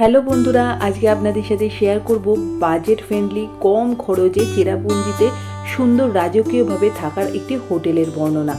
Hello বন্ধুরা, আজকে আপনাদের সাথে শেয়ার করব বাজেট ফ্রেন্ডলি কম খরচে চেরাপুঞ্জিতে সুন্দর রাজকীয়ভাবে থাকার একটি হোটেলের বর্ণনা।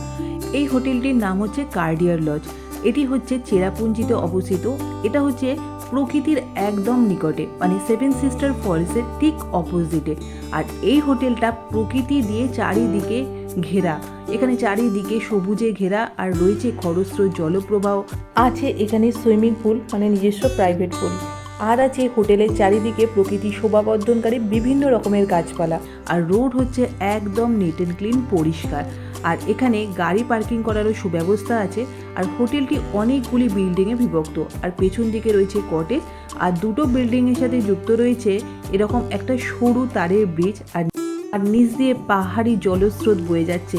এই হোটেলটির নাম হচ্ছে কার্ডিয়ার লজ এটি হচ্ছে চেরাপুঞ্জিতে অবস্থিত। এটা হচ্ছে প্রকৃতির একদম নিকটে মানে সেভেন সিস্টার ফলসের ঠিক অপোজিটে আর এই হোটেলটা প্রকৃতি দিয়ে চারিদিকে ঘেরা। এখানে চারিদিকে সবুজে ঘেরা আর রয়েছে খরস্রোত জলপ্রবাহ। আছে এখানে সুইমিং পুল মানে নিজস্ব প্রাইভেট পুল। আর আছে হোটেলের চারিদিকে প্রকৃতি শোভাবর্ধনকারী বিভিন্ন রকমের গাছপালা। আর রোড হচ্ছে একদম নিট অ্যান্ড ক্লিন পরিষ্কার। আর এখানে গাড়ি পার্কিং করারও সুব্যবস্থা আছে। আর হোটেলটি অনেকগুলি বিল্ডিংয়ে বিভক্ত। আর পেছন দিকে রয়েছে কটেজ আর দুটো বিল্ডিংয়ের সাথে যুক্ত রয়েছে এরকম একটা সরু তারের ব্রিজ আর আর নিচ দিয়ে পাহাড়ি জলস্রোত বয়ে যাচ্ছে।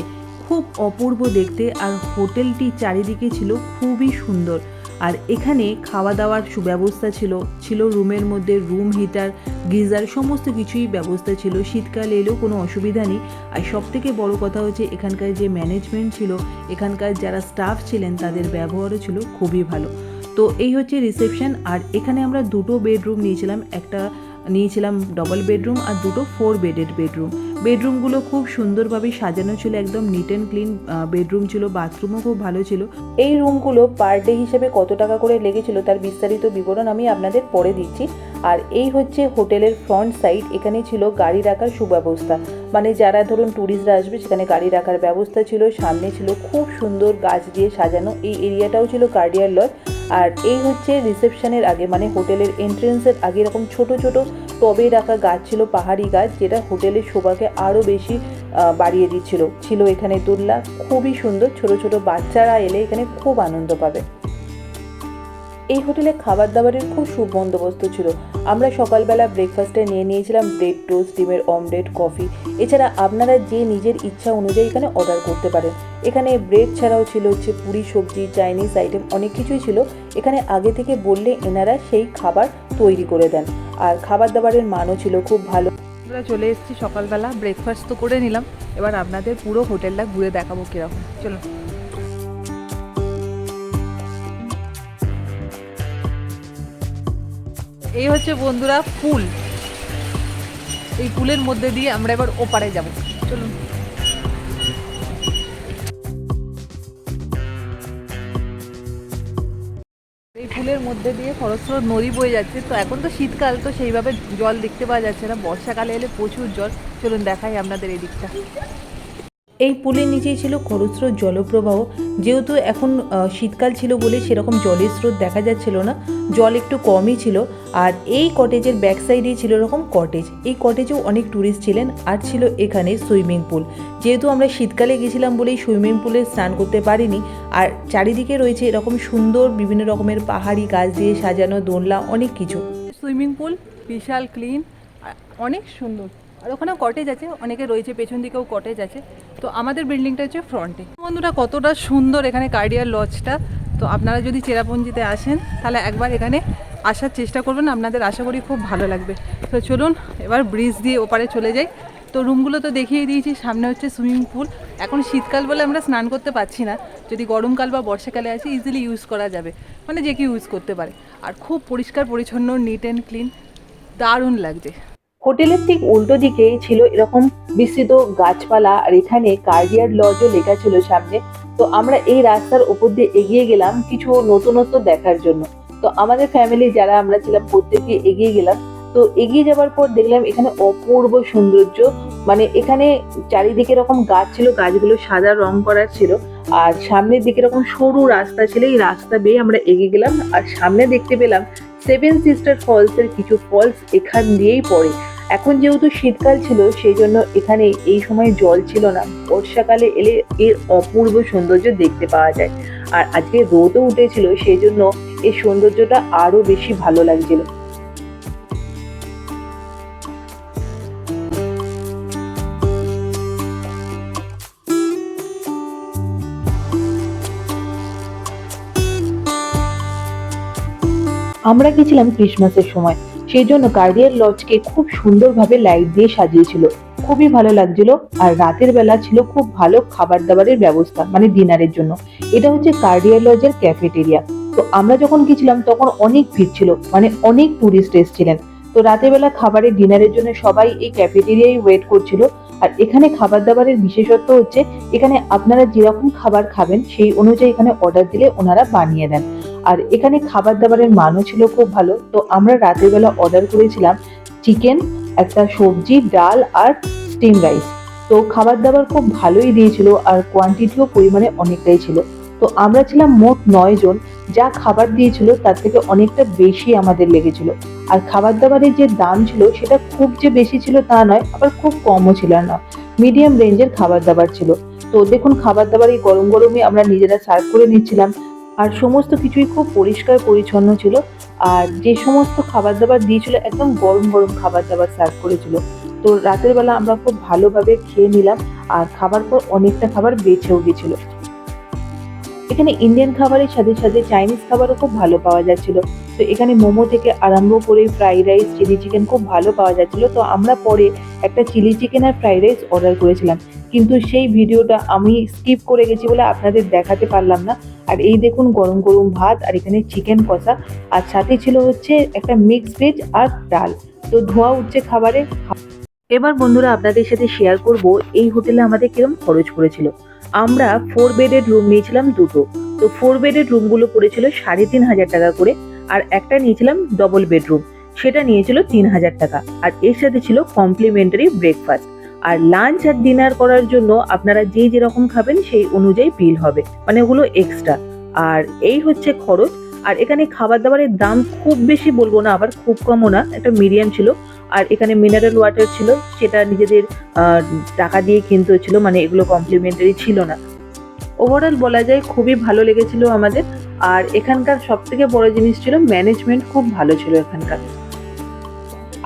খুব অপূর্ব দেখতে আর হোটেলটি চারিদিকে ছিল খুবই সুন্দর। আর এখানে খাওয়া দাওয়ার সুব্যবস্থা ছিল ছিল রুমের মধ্যে রুম হিটার, গিজার, সমস্ত কিছুই ব্যবস্থা ছিল। শীতকাল এলেও কোনো অসুবিধা নেই। আর সব থেকে বড় কথা হচ্ছে এখানকার যে ম্যানেজমেন্ট ছিল, এখানকার যারা স্টাফ ছিলেন তাদের ব্যবহারও ছিল খুবই ভালো। তো এই হচ্ছে রিসেপশন আর এখানে আমরা দুটো বেডরুম নিয়েছিলাম, একটা নিয়েছিলাম ডবল বেডরুম আর দুটো ফোর বেডেড বেডরুম বেডরুমগুলো খুব সুন্দরভাবে সাজানো ছিল, একদম নিট অ্যান্ড ক্লিন বেডরুম ছিল বাথরুমও খুব ভালো ছিল। এই রুমগুলো পার ডে হিসেবে কত টাকা করে লেগেছিল তার বিস্তারিত বিবরণ আমি আপনাদের পরে দিচ্ছি। আর এই হচ্ছে হোটেলের ফ্রন্ট সাইড এখানে ছিল গাড়ি রাখার সুব্যবস্থা। মানে যারা ধরুন ট্যুরিস্টরা আসবে, সেখানে গাড়ি রাখার ব্যবস্থা ছিল, সামনে ছিল খুব সুন্দর গাছ দিয়ে সাজানো, এই এরিয়াটাও ছিল কার্ডিয়ার লজ আর এই হচ্ছে রিসেপশনের আগে মানে হোটেলের এন্ট্রেন্সের আগে এরকম ছোট ছোট টবে রাখা গাছ ছিল, পাহাড়ি গাছ, যেটা হোটেলের শোভাকে আরও বেশি বাড়িয়ে দিচ্ছিল। ছিল এখানে দোলনা খুবই সুন্দর। ছোট ছোট বাচ্চারা এলে এখানে খুব আনন্দ পাবে। এই হোটেলে খাবার দাবারের খুব সুবন্দোবস্ত ছিল। আমরা সকালবেলা ব্রেকফাস্টে নিয়ে নিয়েছিলাম ব্রেড টোস্ট ডিমের অমলেট কফি এছাড়া আপনারা যে নিজের ইচ্ছা অনুযায়ী এখানে অর্ডার করতে পারেন। এখানে ব্রেড ছাড়াও ছিল হচ্ছে পুরি, সবজি চাইনিজ আইটেম অনেক কিছুই ছিল। এখানে আগে থেকে বললে এনারা সেই খাবার তৈরি করে দেন। আর খাবার দাবারের মানও ছিল খুব ভালো। আমরা চলে এসেছি সকালবেলা ব্রেকফাস্ট তো করে নিলাম। এবার আপনাদের পুরো হোটেলটা ঘুরে দেখাবো কীরকম। চলো এই হচ্ছে বন্ধুরা পুল এই পুলের মধ্যে দিয়ে আমরা এবার ওপারে যাব। চলুন। এই মধ্যে দিয়ে খরস্রোত নদী বয়ে যাচ্ছে। তো এখন তো শীতকাল, তো সেইভাবে জল দেখতে পাওয়া যাচ্ছে না। বর্ষাকালে এলে প্রচুর জল। চলুন দেখাই আপনাদের এই দিকটা এই পুলের নিচেই ছিল খরস্রোত জলপ্রবাহ। যেহেতু এখন শীতকাল ছিল বলে সেরকম জলের স্রোত দেখা যাচ্ছিল না। জল একটু কমই ছিল। আর এই কটেজের ব্যাক সাইডেই ছিল এরকম কটেজ এই কটেজেও অনেক ট্যুরিস্ট ছিলেন। আর ছিল এখানে সুইমিং পুল যেহেতু আমরা শীতকালে গেছিলাম বলেই সুইমিং পুলে স্নান করতে পারিনি, আর চারিদিকে রয়েছে এরকম সুন্দর বিভিন্ন রকমের পাহাড়ি গাছ দিয়ে সাজানো দোলনা, অনেক কিছু। সুইমিং পুল বিশাল ক্লিন অনেক সুন্দর। আর ওখানে কটেজ আছে, অনেকে রয়েছে, পেছন দিকেও কটেজ আছে। তো আমাদের বিল্ডিংটা হচ্ছে ফ্রন্টে বন্ধুরা, কতটা সুন্দর এখানে কার্ডিয়ার লজটা তো আপনারা যদি চেরাপুঞ্জিতে আসেন, তাহলে একবার এখানে আসার চেষ্টা করবেন, আপনাদের আশা করি খুব ভালো লাগবে। তো চলুন, এবার ব্রিজ দিয়ে ওপারে চলে যাই। তো রুমগুলো তো দেখিয়ে দিয়েছি, সামনে হচ্ছে সুইমিং পুল এখন শীতকাল বলে আমরা স্নান করতে পারছি না। যদি গরমকাল বা বর্ষাকালে আসি ইজিলি ইউজ করা যাবে। মানে যে কেউ ইউজ করতে পারে। আর খুব পরিষ্কার, পরিচ্ছন্ন নিট অ্যান্ড ক্লিন দারুণ লাগছে। হোটেলের ঠিক উল্টো দিকে ছিল এরকম বিস্তৃত গাছপালা আর এখানে কার্ডিয়ার লজও লেখা ছিল সামনে। তো আমরা এই রাস্তার উপর দিয়ে এগিয়ে গেলাম কিছু নতুনত্ব দেখার জন্য। তো আমাদের ফ্যামিলি যারা আমরা ছিলাম প্রত্যেকে এগিয়ে গেলাম। তো এগিয়ে যাওয়ার পর দেখলাম এখানে অপূর্ব সৌন্দর্য। মানে এখানে চারিদিকে এরকম গাছ ছিল, গাছগুলো সাদা রং করার ছিল। আর সামনের দিকে এরকম সরু রাস্তা ছিল, এই রাস্তা বেয়ে আমরা এগিয়ে গেলাম। আর সামনে দেখতে পেলাম সেভেন সিস্টার ফলস এর কিছু ফলস এখান দিয়েই পড়ে। এখন যেহেতু শীতকাল ছিল, সেই জন্য এখানে এই সময় জল ছিল না। বর্ষাকালে এলে এর অপূর্ব সৌন্দর্য দেখতে পাওয়া যায়। আর আজকে রোদও উঠেছিল, সেই জন্য এই সৌন্দর্যটা আরও বেশি ভালো লাগছিল। আমরা গেছিলাম ক্রিসমাসের সময়। সেই জন্য কার্ডিয়ার লজকে খুব সুন্দরভাবে লাইট দিয়ে সাজিয়েছিল। খুবই ভালো লাগছিল আর রাতের বেলা ছিল খুব ভালো খাবার দাবারের ব্যবস্থা মানে ডিনারের জন্য। এটা হচ্ছে কার্ডিয়ার লজের ক্যাফেটেরিয়া তো আমরা যখন গেছিলাম তখন অনেক ভিড় ছিল মানে অনেক টুরিস্ট এসেছিলেন। তো রাতের বেলা খাবারের ডিনারের জন্য সবাই এই ক্যাফেটেরিয়ায় ওয়েট করছিল। আর এখানে খাবার দাবারের বিশেষত্ব হচ্ছে, এখানে আপনারা যেরকম খাবার খাবেন সেই অনুযায়ী এখানে অর্ডার দিলে ওনারা বানিয়ে দেন। আর এখানে খাবার দাবারের মানও ছিল খুব ভালো। তো আমরা রাতের বেলা অর্ডার করেছিলাম চিকেন একটা সবজি, ডাল আর স্টিম রাইস তো খাবার দাবার খুব ভালোই দিয়েছিল আর কোয়ান্টিটিও পরিমাণে অনেকটাই ছিল। তো আমরা ছিলাম মোট নয় জন, যা খাবার দিয়েছিল তার থেকে অনেকটা বেশি আমাদের লেগেছিল। আর খাবার দাবারের যে দাম ছিল সেটা খুব যে বেশি ছিল তা নয়, আবার খুব কমও ছিল না। মিডিয়াম রেঞ্জের খাবার দাবার ছিল। তো দেখুন খাবার দাবার এই গরম গরমে আমরা নিজেরা সার্ভ করে নিচ্ছিলাম। আর সমস্ত কিছুই খুব পরিষ্কার পরিচ্ছন্ন ছিল। আর যে সমস্ত খাবার দাবার দিয়েছিল, একদম গরম গরম খাবার দাবার সার্ভ করেছিল। তো রাতের বেলা আমরা খুব ভালোভাবে খেয়ে নিলাম আর খাবার পর অনেকটা খাবার বেঁচেও গেছিল। এখানে ইন্ডিয়ান খাবারের সাথে সাথে চাইনিজ খাবারও খুব ভালো পাওয়া যাচ্ছিল। তো এখানে মোমো থেকে আরম্ভ করে ফ্রাইড রাইস চিলি চিকেন খুব ভালো পাওয়া যাচ্ছিল। তো আমরা পরে একটা চিলি চিকেন আর ফ্রাইড রাইস অর্ডার করেছিলাম। কিন্তু সেই ভিডিওটা আমি স্কিপ করে গেছি বলে আপনাদের দেখাতে পারলাম না। আর এই দেখুন গরম গরম ভাত আর এখানে চিকেন কষা। আর সাথে ছিল হচ্ছে একটা মিক্স ভেজ আর ডাল। তো ধোঁয়া উঠছে খাবারে। এবার বন্ধুরা আপনাদের সাথে শেয়ার করব, এই হোটেলে আমাদের কিরম খরচ পড়েছিল। আমরা ফোর বেডের রুম নিয়েছিলাম দুটো। তো ফোর বেডের রুমগুলো পড়েছিল সাড়ে তিন হাজার টাকা করে। আর একটা নিয়েছিলাম ডবল বেডরুম সেটা নিয়েছিল তিন হাজার টাকা। আর এর সাথে ছিল কমপ্লিমেন্টারি ব্রেকফাস্ট আর লাঞ্চ আর ডিনার করার জন্য আপনারা যে যেরকম খাবেন সেই অনুযায়ী বিল হবে। মানে ওগুলো এক্সট্রা আর এই হচ্ছে খরচ। আর এখানে খাবার দাবারের দাম খুব বেশি বলব না, আবার খুব কমও না, একটা মিডিয়াম ছিল। আর এখানে মিনারেল ওয়াটার ছিল, সেটা নিজেদের টাকা দিয়ে কিনতে হচ্ছিল মানে এগুলো কমপ্লিমেন্টারি ছিল না। ওভারঅল বলা যায় খুবই ভালো লেগেছিল আমাদের। আর এখানকার সব থেকে বড় জিনিস ছিল ম্যানেজমেন্ট খুব ভালো ছিল এখানকার।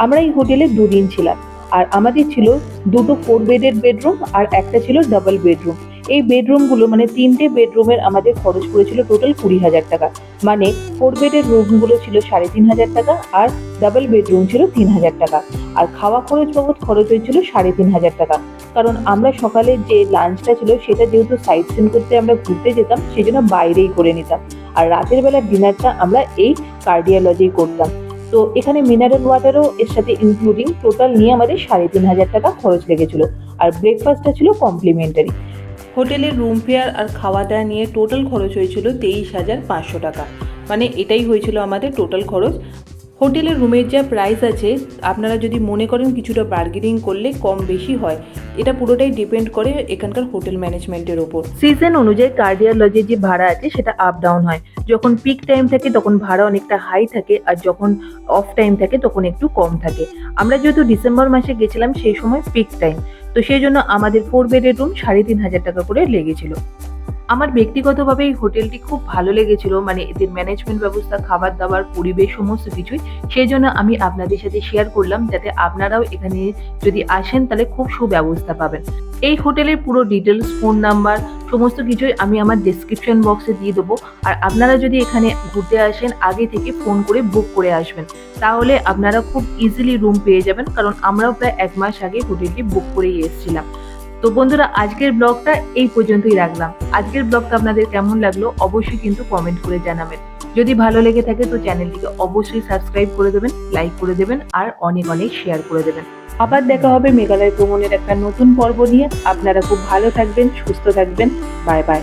আমরা এই হোটেলে দুদিন ছিলাম। আর আমাদের ছিল দুটো ফোর বেডের বেডরুম আর একটা ছিল ডাবল বেডরুম এই বেডরুমগুলো মানে তিনটে বেডরুমের আমাদের খরচ পড়েছিল টোটাল কুড়ি হাজার টাকা। মানে ফোর বেডের রুমগুলো ছিল সাড়ে তিন হাজার টাকা আর ডাবল বেডরুম ছিল তিন হাজার টাকা। আর খাওয়া খরচ বাবদ খরচ হয়েছিল সাড়ে তিন হাজার টাকা। কারণ আমরা সকালে যে লাঞ্চটা ছিল সেটা যেহেতু সাইট সিন করতে আমরা ঘুরতে যেতাম সেই জন্য বাইরেই করে নিতাম। আর রাতের বেলা ডিনারটা আমরা এই কার্ডিয়ালজেই করতাম। তো এখানে মিনারেল ওয়াটারও এর সাথে ইনক্লুডিং টোটাল নিয়ে আমাদের সাড়ে তিন হাজার টাকা খরচ লেগেছিল। আর ব্রেকফাস্টটা ছিল কমপ্লিমেন্টারি হোটেলের রুম ফেয়ার আর খাওয়া দাওয়া নিয়ে টোটাল খরচ হয়েছিল তেইশ হাজার পাঁচশো টাকা। মানে এটাই হয়েছিল আমাদের টোটাল খরচ। হোটেলের রুমের যা প্রাইস আছে, আপনারা যদি মনে করেন কিছুটা বার্গেনিং করলে কম বেশি হয়, এটা পুরোটাই ডিপেন্ড করে এখানকার হোটেল ম্যানেজমেন্টের ওপর। সিজন অনুযায়ী কার্ডিয়ার লজের যে ভাড়া আছে, সেটা আপ ডাউন হয়। যখন পিক টাইম থাকে, তখন ভাড়া অনেকটা হাই থাকে, আর যখন অফ টাইম থাকে, তখন একটু কম থাকে। আমরা যেহেতু ডিসেম্বর মাসে গেছিলাম, সেই সময় পিক টাইম তো সেই জন্য আমাদের ফোর বেডের রুম সাড়ে তিন হাজার টাকা করে লেগেছিল। আমার ব্যক্তিগতভাবে এই হোটেলটি খুব ভালো লেগেছিল মানে এদের ম্যানেজমেন্ট ব্যবস্থা খাবার দাবার পরিবেশ, সমস্ত কিছুই। সেই জন্য আমি আপনাদের সাথে শেয়ার করলাম, যাতে আপনারাও এখানে যদি আসেন, তাহলে খুব সুব্যবস্থা পাবেন। এই হোটেলের পুরো ডিটেলস ফোন নাম্বার সমস্ত কিছুই আমি আমার ডেসক্রিপশন বক্সে দিয়ে দেবো। আর আপনারা যদি এখানে ঘুরতে আসেন, আগে থেকে ফোন করে বুক করে আসবেন। তাহলে আপনারা খুব ইজিলি রুম পেয়ে যাবেন, কারণ আমরাও প্রায় এক মাস আগে হোটেলটি বুক করেই এসেছিলাম। তো বন্ধুরা, আজকের ব্লগটা এই পর্যন্তই রাখলাম। আজকের ব্লগটা আপনাদের কেমন লাগল অবশ্যই কিন্তু কমেন্ট করে জানাবেন। যদি ভালো লেগে থাকে তো চ্যানেলটিকে অবশ্যই সাবস্ক্রাইব করে দেবেন লাইক করে দেবেন আর অনেক অনেক শেয়ার করে দেবেন। আবার দেখা হবে মেঘালয় ভ্রমণের একটা নতুন পর্ব নিয়ে। আপনারা খুব ভালো থাকবেন, সুস্থ থাকবেন। Bye bye